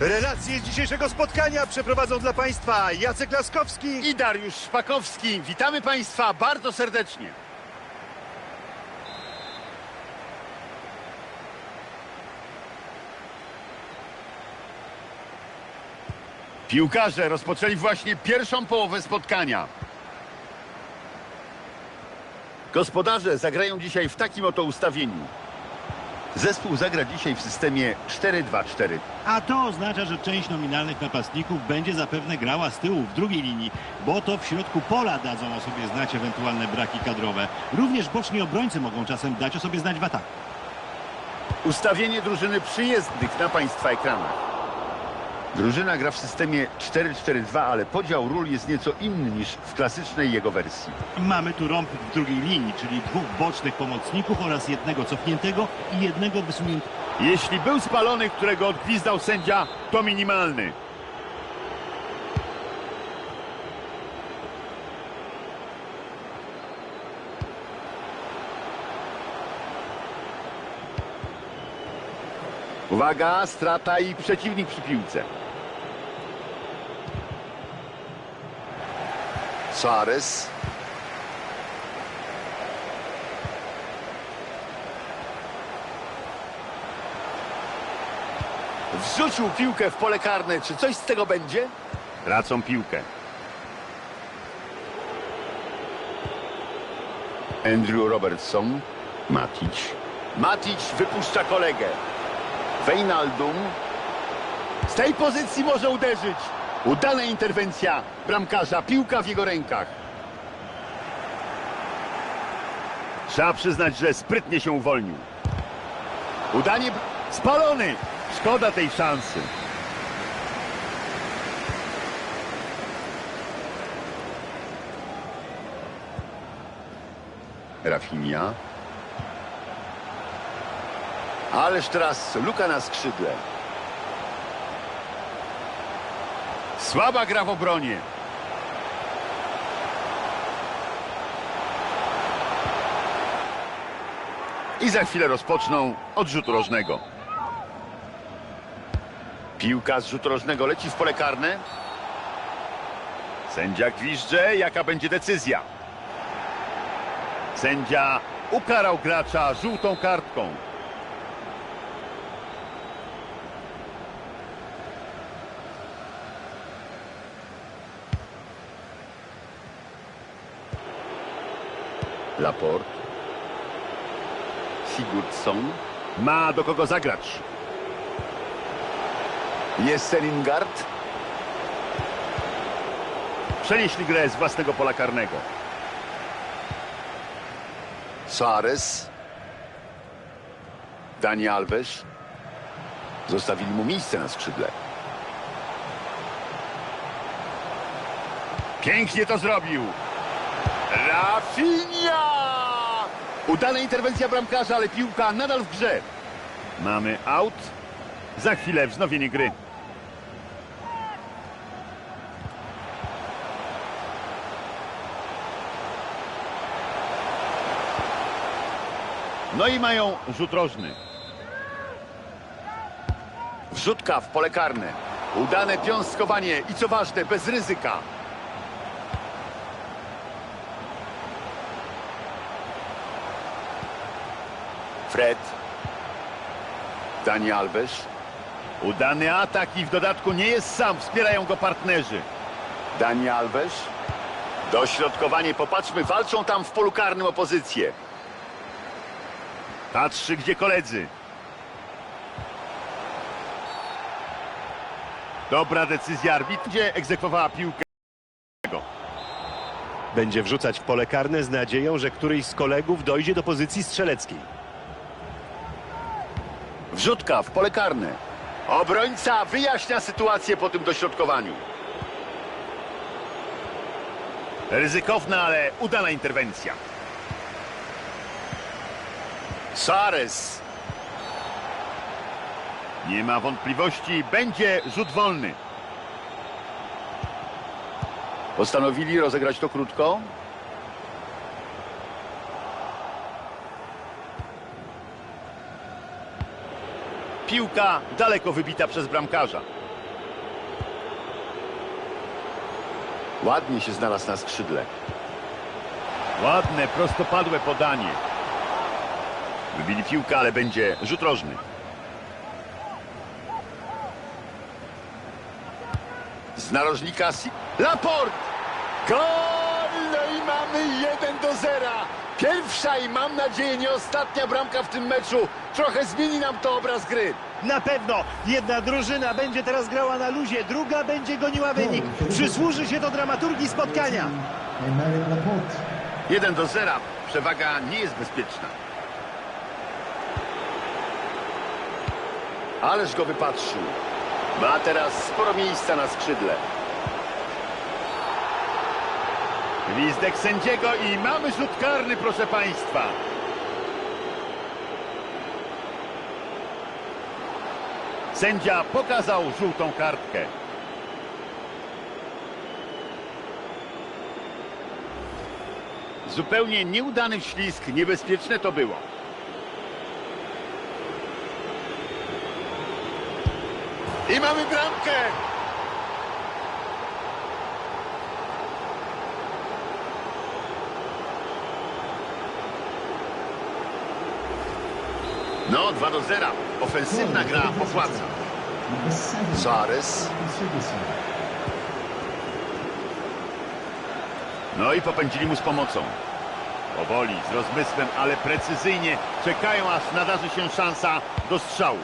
Relacje z dzisiejszego spotkania przeprowadzą dla Państwa Jacek Laskowski i Dariusz Szpakowski. Witamy Państwa bardzo serdecznie. Piłkarze rozpoczęli właśnie pierwszą połowę spotkania. Gospodarze zagrają dzisiaj w takim oto ustawieniu. Zespół zagra dzisiaj w systemie 4-2-4. A to oznacza, że część nominalnych napastników będzie zapewne grała z tyłu w drugiej linii, bo to w środku pola dadzą o sobie znać ewentualne braki kadrowe. Również boczni obrońcy mogą czasem dać o sobie znać w ataku. Ustawienie drużyny przyjezdnych na Państwa ekranach. Drużyna gra w systemie 4-4-2, ale podział ról jest nieco inny niż w klasycznej jego wersji. Mamy tu rąb w drugiej linii, czyli dwóch bocznych pomocników oraz jednego cofniętego i jednego wysuniętego. Jeśli był spalony, którego odgwizdał sędzia, to minimalny. Uwaga, strata i przeciwnik przy piłce. Suarez. Wrzucił piłkę w pole karne. Czy coś z tego będzie? Tracą piłkę. Andrew Robertson. Matic. Matic wypuszcza kolegę. Wejnaldum. Z tej pozycji może uderzyć. Udana interwencja bramkarza. Piłka w jego rękach. Trzeba przyznać, że sprytnie się uwolnił. Udanie spalony. Szkoda tej szansy. Rafinha. Ależ teraz luka na skrzydle. Słaba gra w obronie. I za chwilę rozpoczną od rzutu rożnego. Piłka z rzutu rożnego leci w pole karne. Sędzia gwizdże. Jaka będzie decyzja? Sędzia ukarał gracza żółtą kartką. Laport. Sigurdsson. Ma do kogo zagrać. Jest Lingard. Przenieśli grę z własnego pola karnego. Suarez. Dani Alves. Zostawili mu miejsce na skrzydle. Pięknie to zrobił. Rafinha! Udana interwencja bramkarza, ale piłka nadal w grze. Mamy out. Za chwilę wznowienie gry. No i mają rzut rożny. Wrzutka w pole karne. Udane piąstkowanie i co ważne, bez ryzyka. Fred. Dani Alves. Udany atak i w dodatku nie jest sam, wspierają go partnerzy. Dani Alves. Dośrodkowanie, popatrzmy, walczą tam w polu karnym o pozycję. Patrzy, gdzie koledzy. Dobra decyzja arbitr, gdzie egzekwowała piłkę. będzie wrzucać w pole karne z nadzieją, że któryś z kolegów dojdzie do pozycji strzeleckiej. Wrzutka w pole karne. Obrońca wyjaśnia sytuację po tym dośrodkowaniu. Ryzykowna, ale udana interwencja. Suarez. Nie ma wątpliwości, będzie rzut wolny. Postanowili rozegrać to krótko. piłka daleko wybita przez bramkarza. Ładnie się znalazł na skrzydle. Ładne, prostopadłe podanie. Wybili piłkę, ale będzie rzut rożny. Z narożnika... Si Laport! Gol! No i mamy 1 do 0. Pierwsza i mam nadzieję nie ostatnia bramka w tym meczu. Trochę zmieni nam to obraz gry. Na pewno jedna drużyna będzie teraz grała na luzie, druga będzie goniła wynik. Przysłuży się to dramaturgii spotkania. Emerick Laporte. 1 do 0. Przewaga nie jest bezpieczna. Ależ go wypatrzył. Ma teraz sporo miejsca na skrzydle. Gwizdek sędziego i mamy rzut karny, proszę Państwa. Sędzia pokazał żółtą kartkę. Zupełnie nieudany ślisk. Niebezpieczne to było. I mamy bramkę! No, 2 do 0. Ofensywna gra opłaca. Suarez. No i popędzili mu z pomocą. Powoli, z rozmysłem, ale precyzyjnie czekają, aż nadarzy się szansa do strzału.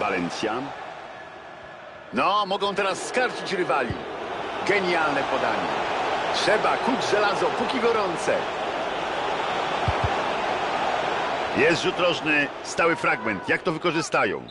Valencia. No, mogą teraz skarcić rywali. Genialne podanie. Trzeba kuć żelazo, póki gorące. Jest rzut rożny, stały fragment. Jak to wykorzystają?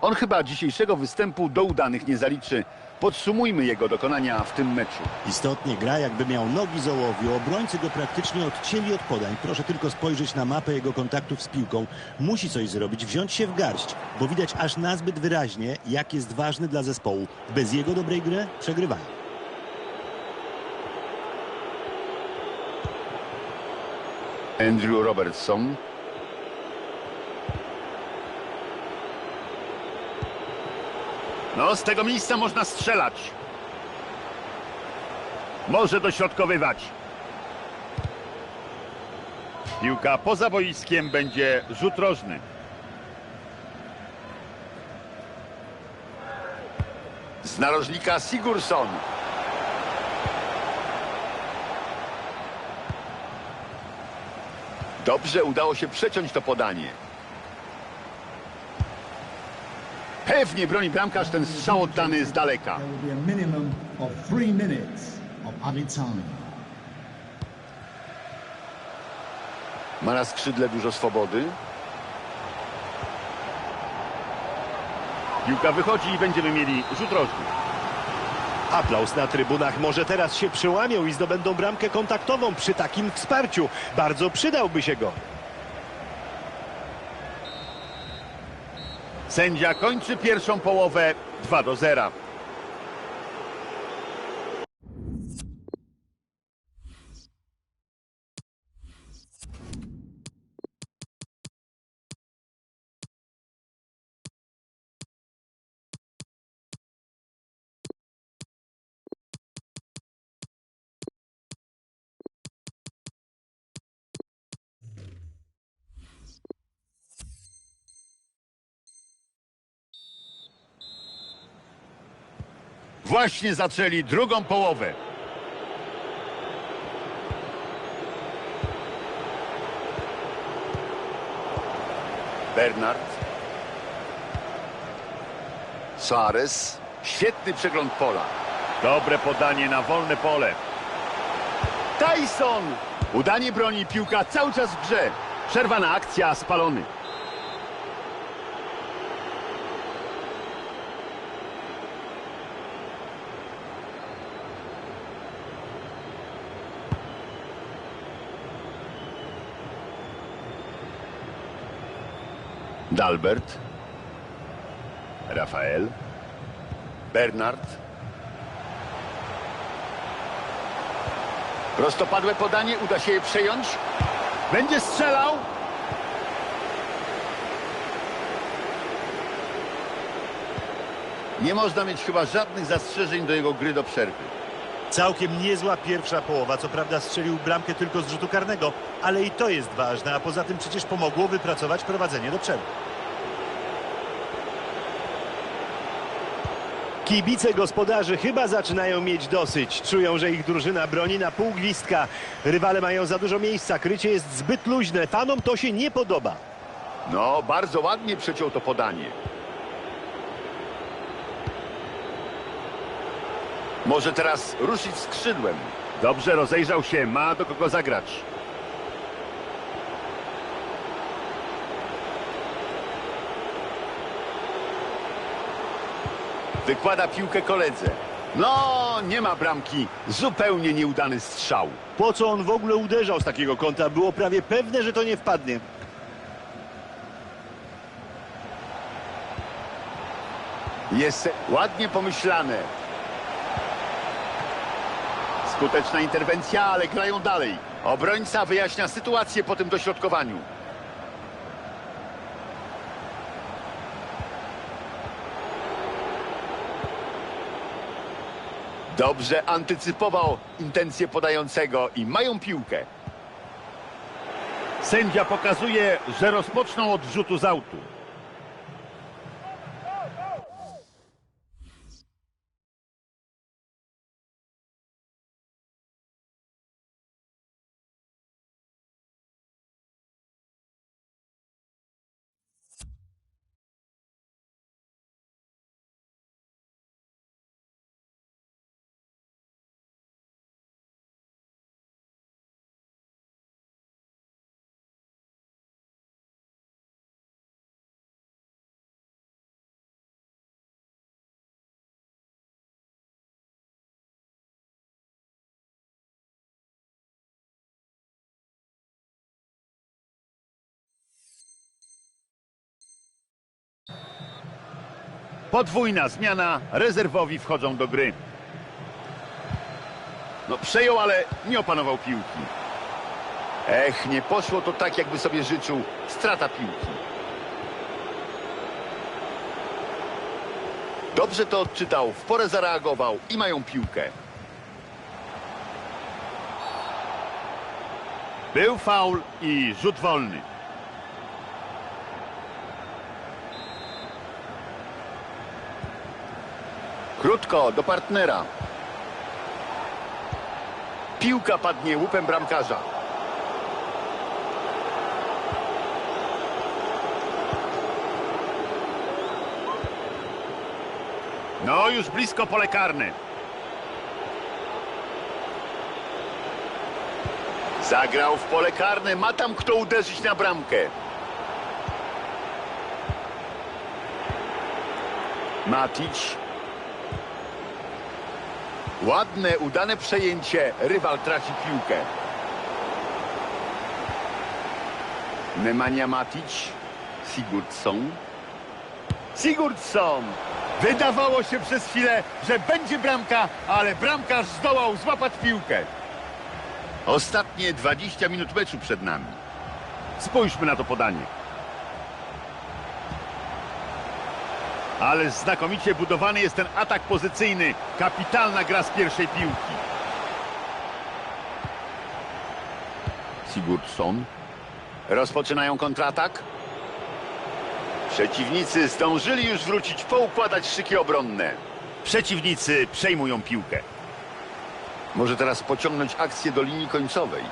On chyba dzisiejszego występu do udanych nie zaliczy. Podsumujmy jego dokonania w tym meczu. Istotnie gra jakby miał nogi z ołowiu. Obrońcy go praktycznie odcięli od podań. Proszę tylko spojrzeć na mapę jego kontaktów z piłką. Musi coś zrobić, wziąć się w garść, bo widać aż nazbyt wyraźnie, jak jest ważny dla zespołu. Bez jego dobrej gry przegrywają. Andrew Robertson. No, z tego miejsca można strzelać. Może dośrodkowywać. Piłka poza boiskiem będzie rzut rożny. Z narożnika Sigurdsson. Dobrze udało się przeciąć to podanie. Pewnie broni bramkarz ten strzał oddany z daleka. Ma na skrzydle dużo swobody. Piłka wychodzi i będziemy mieli rzut rożny. Aplauz na trybunach. Może teraz się przełamią i zdobędą bramkę kontaktową przy takim wsparciu. Bardzo przydałby się go. Sędzia kończy pierwszą połowę 2 do 0. Właśnie zaczęli drugą połowę. Bernard. Suarez. Świetny przegląd pola. Dobre podanie na wolne pole. Tyson! Udanie broni, piłka cały czas w grze. Przerwana akcja, spalony. Dalbert. Rafael. Bernard. Prostopadłe podanie, uda się je przejąć. Będzie strzelał. Nie można mieć chyba żadnych zastrzeżeń do jego gry do przerwy. Całkiem niezła pierwsza połowa. Co prawda strzelił bramkę tylko z rzutu karnego, ale i to jest ważne, a poza tym przecież pomogło wypracować prowadzenie do przerwy. Kibice gospodarzy chyba zaczynają mieć dosyć. Czują, że ich drużyna broni na pół glistka. Rywale mają za dużo miejsca, krycie jest zbyt luźne. Fanom to się nie podoba. No, bardzo ładnie przeciął to podanie. Może teraz ruszyć skrzydłem. Dobrze rozejrzał się, ma do kogo zagrać. Wykłada piłkę koledze. No, nie ma bramki. Zupełnie nieudany strzał. Po co on w ogóle uderzał z takiego kąta? Było prawie pewne, że to nie wpadnie. Jest ładnie pomyślane. Skuteczna interwencja, ale grają dalej. Obrońca wyjaśnia sytuację po tym dośrodkowaniu. Dobrze antycypował intencje podającego i mają piłkę. Sędzia pokazuje, że rozpoczną od rzutu z autu. Podwójna zmiana, rezerwowi wchodzą do gry. No przejął, ale nie opanował piłki. Ech, nie poszło to tak, jakby sobie życzył. Strata piłki. Dobrze to odczytał, w porę zareagował i mają piłkę. Był faul i rzut wolny. Krótko, do partnera. Piłka padnie łupem bramkarza. No, już blisko pole karne. Zagrał w pole karne, ma tam kto uderzyć na bramkę. Matic. Ładne, udane przejęcie. Rywal traci piłkę. Nemanja Matic. Sigurdsson. Sigurdsson! Wydawało się przez chwilę, że będzie bramka, ale bramkarz zdołał złapać piłkę. Ostatnie 20 minut meczu przed nami. Spójrzmy na to podanie. Ale znakomicie budowany jest ten atak pozycyjny. Kapitalna gra z pierwszej piłki. Sigurdsson. Rozpoczynają kontratak. Przeciwnicy zdążyli już wrócić, poukładać szyki obronne. Przeciwnicy przejmują piłkę. Może teraz pociągnąć akcję do linii końcowej.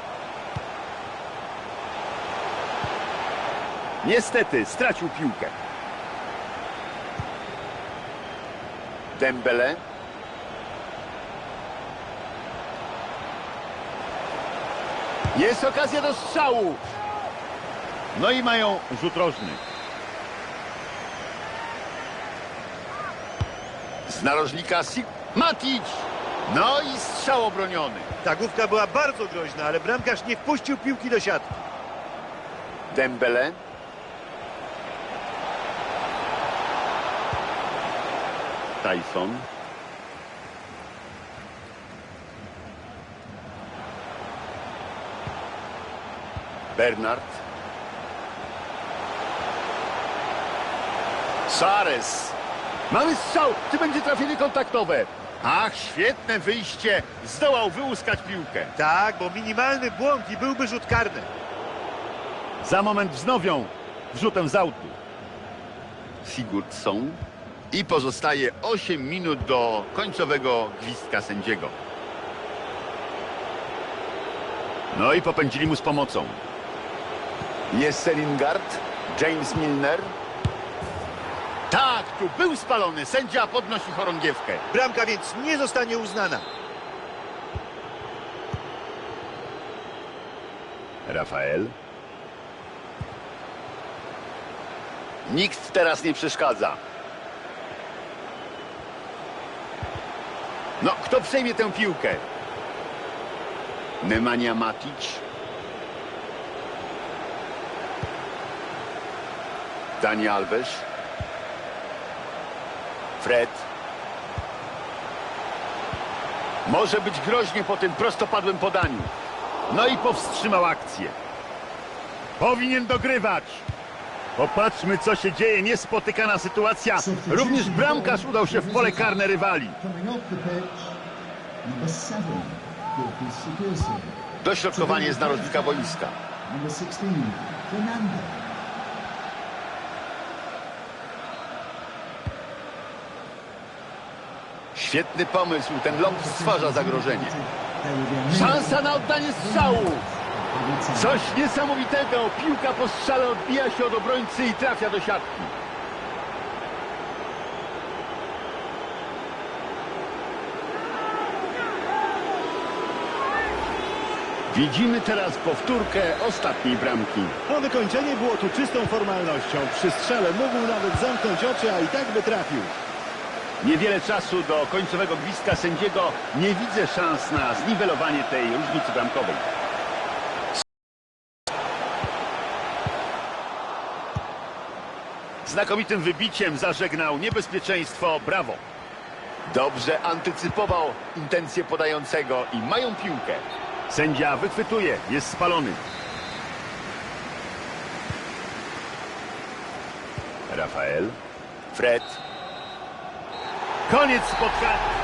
Niestety stracił piłkę. Dembele. Jest okazja do strzału. No i mają rzut rożny. Z narożnika Sig... Matic! No i strzał obroniony. Ta główka była bardzo groźna, ale bramkarz nie wpuścił piłki do siatki. Dembele. Tyson. Bernard. Sares. Mamy strzał. Czy będzie trafienie kontaktowe? Ach, świetne wyjście. Zdołał wyłuskać piłkę. Tak, bo minimalny błąd i byłby rzut karny. Za moment wznowią wrzutem z autu. Sigurdsson. I pozostaje 8 minut do końcowego gwizdka sędziego. No i popędzili mu z pomocą. Jest Lingard, James Milner. Tak, tu był spalony. Sędzia podnosi chorągiewkę. Bramka więc nie zostanie uznana. Rafael. Nikt teraz nie przeszkadza. No, kto przejmie tę piłkę? Nemanja Matic. Dani Alves. Fred. Może być groźnie po tym prostopadłym podaniu. No i powstrzymał akcję. Powinien dogrywać. Popatrzmy, co się dzieje. Niespotykana sytuacja. Również bramkarz udał się w pole karne rywali. Dośrodkowanie z narożnika boiska. Number 16, Fernando. Świetny pomysł. Ten ląd stwarza zagrożenie. Szansa na oddanie strzału. Coś niesamowitego. Piłka po strzale odbija się od obrońcy i trafia do siatki. Widzimy teraz powtórkę ostatniej bramki. No wykończenie było tu czystą formalnością. Przy strzale mógł nawet zamknąć oczy, a i tak by trafił. Niewiele czasu do końcowego gwizdka sędziego. Nie widzę szans na zniwelowanie tej różnicy bramkowej. Znakomitym wybiciem zażegnał niebezpieczeństwo. Brawo. Dobrze antycypował intencje podającego i mają piłkę. Sędzia wychwytuje, jest spalony. Rafael. Fred. Koniec spotkania.